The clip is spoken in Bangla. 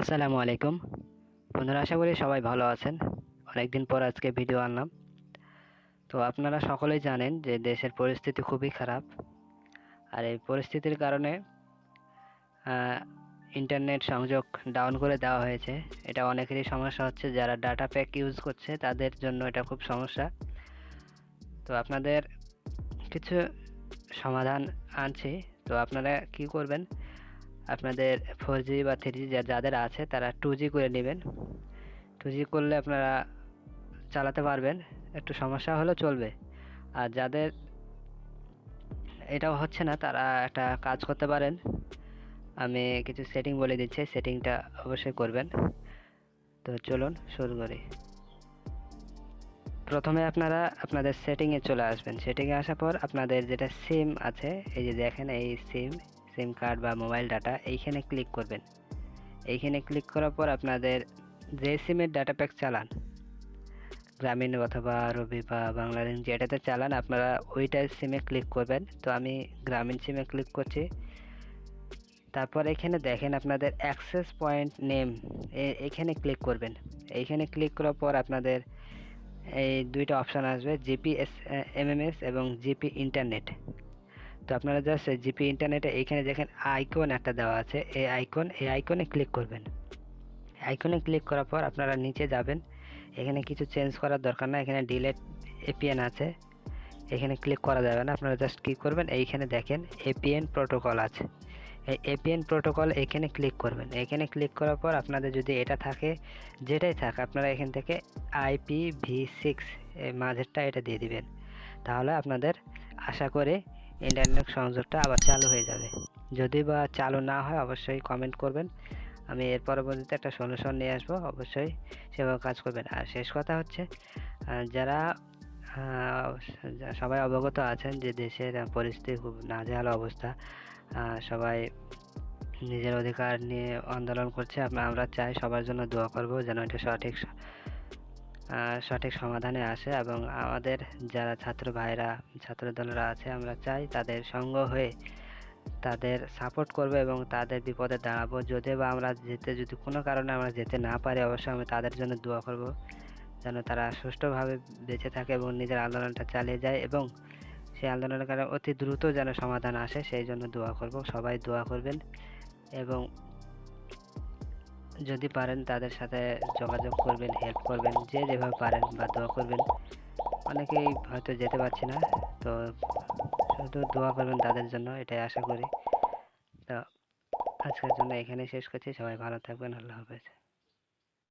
আসসালামু আলাইকুম। বন্ধুরা, আশা করি সবাই ভালো আছেন। অনেকদিন পর আজকে ভিডিও আনলাম। তো আপনারা সকলেই জানেন যে দেশের পরিস্থিতি খুবই খারাপ। আর এই পরিস্থিতির কারণে ইন্টারনেট সংযোগ ডাউন করে দেওয়া হয়েছে। এটা অনেকেরই সমস্যা হচ্ছে। যারা ডাটা প্যাক ইউজ করছে, তাদের জন্য এটা খুব সমস্যা। তো আপনাদের কিছু সমাধান আনছি। তো আপনারা কি করবেন? আপনাদের ফোর জি বা থ্রি জি যাদের আছে, তারা টু জি করে নেবেন। টু জি করলে আপনারা চালাতে পারবেন, একটু সমস্যা হলেও চলবে। আর যাদের এটাও হচ্ছে না, তারা একটা কাজ করতে পারেন। আমি কিছু সেটিং বলে দিচ্ছি সেটিংটা অবশ্যই করবেন। তো চলুন, শুরু করি। প্রথমে আপনারা আপনাদের সেটিংয়ে চলে আসবেন। সেটিংয়ে আসার পর আপনাদের যেটা সিম আছে, এই যে দেখেন, এই সিম সিম কার্ড বা মোবাইল ডাটা এইখানে ক্লিক করবেন। এইখানে ক্লিক করার পর আপনাদের যে সিমের ডাটা প্যাক চালান, গ্রামীণ অথবা রবি বা বাংলাদেশ যেটাতে চালান, আপনারা ওইটা সিমে ক্লিক করবেন। তো আমি গ্রামীণ সিমে ক্লিক করছি। তারপর এখানে দেখেন আপনাদের অ্যাক্সেস পয়েন্ট নেম এখানে ক্লিক করবেন। এইখানে ক্লিক করার পর আপনাদের এই দুইটা অপশান আসবে জিপিএস এমএমএস এবং জিপি ইন্টারনেট তো আপনারা জাস্ট জিপি ইন্টারনেটে এইখানে দেখেন আইকন একটা দেওয়া আছে। এই আইকন এই আইকনে ক্লিক করবেন। আইকনে ক্লিক করার পর আপনারা নিচে যাবেন। এখানে কিছু চেঞ্জ করার দরকার না এখানে ডিলেট এপিএন আছে। এখানে ক্লিক করা যাবে না। আপনারা জাস্ট কী করবেন। এইখানে দেখেন এপিএন প্রোটোকল আছে। এই এপিএন প্রোটোকল এখানে ক্লিক করবেন। এখানে ক্লিক করার পর আপনাদের যদি এটা থাকে, যেটাই থাক, আপনারা এখান থেকে আইপি ভি সিক্স মাঝেরটা এটা দিয়ে দিবেন। তাহলে আপনাদের আশা করে ইন্টারনেট সংযোগটা আবার চালু হয়ে যাবে। যদি বা চালু না হয়, অবশ্যই কমেন্ট করবেন। আমি এর পরবর্তীতে একটা সলিউশন নিয়ে আসব, অবশ্যই সেভাবে কাজ করবেন। আর শেষ কথা হচ্ছে যারা সবাই অবগত আছেন যে দেশের পরিস্থিতি খুব নাজেহাল অবস্থা সবাই নিজের অধিকার নিয়ে আন্দোলন করছে আমরা চাই সবার জন্য দোয়া করব যেন এটা সঠিক সঠিক সমাধানে আসে এবং আমাদের যারা ছাত্র ভাইরা ছাত্র দলেরা আছে, আমরা চাই তাদের সঙ্গ হয়ে তাদের সাপোর্ট করব এবং তাদের বিপদে দাঁড়াবো। যদি বা আমরা যেতে, যদি কোনো কারণে আমরা যেতে না পারি, অবশ্যই আমি তাদের জন্য দোয়া করব যেন তারা সুষ্ঠুভাবে বেঁচে থাকে এবং নিজের আন্দোলনটা চালিয়ে যায় এবং সেই আন্দোলনের কারণে অতি দ্রুত যেন সমাধান আসে, সেই জন্য দোয়া করব। সবাই দোয়া করবেন এবং যদি পারেন তাদের সাথে যোগাযোগ করবেন হেল্প করবেন, যে যেভাবে পারেন বা দোয়া করবেন। অনেকেই হয়তো যেতে পারছে না, তো শুধু দোয়া করবেন তাদের জন্য, এটাই আশা করি। তো আজকের জন্য এখানেই শেষ করছি। সবাই ভালো থাকবেন, আল্লাহ হাফেজ।